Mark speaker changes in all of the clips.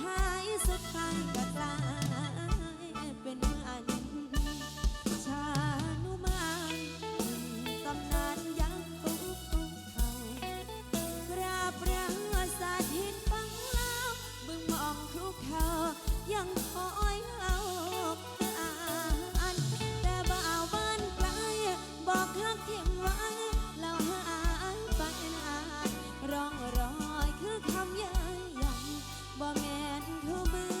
Speaker 1: ท้ายสุดปางกระตา who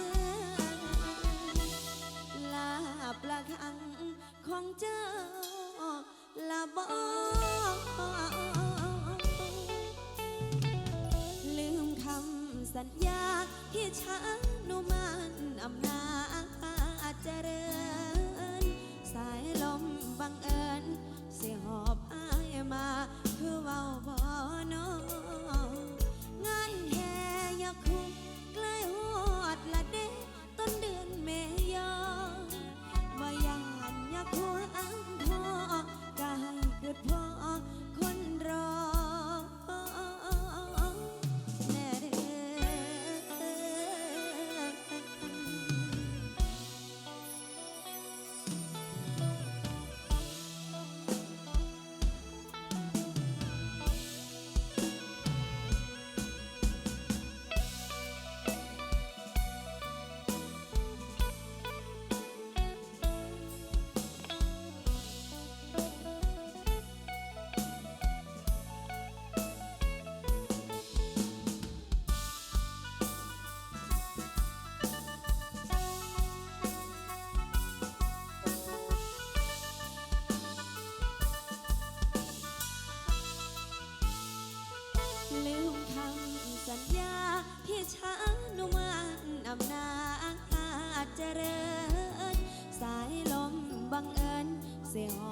Speaker 1: ลืมคำสัญญาที่ฉันนุมานอำนาจเจริญ สายลมบังเอิญเสียหอ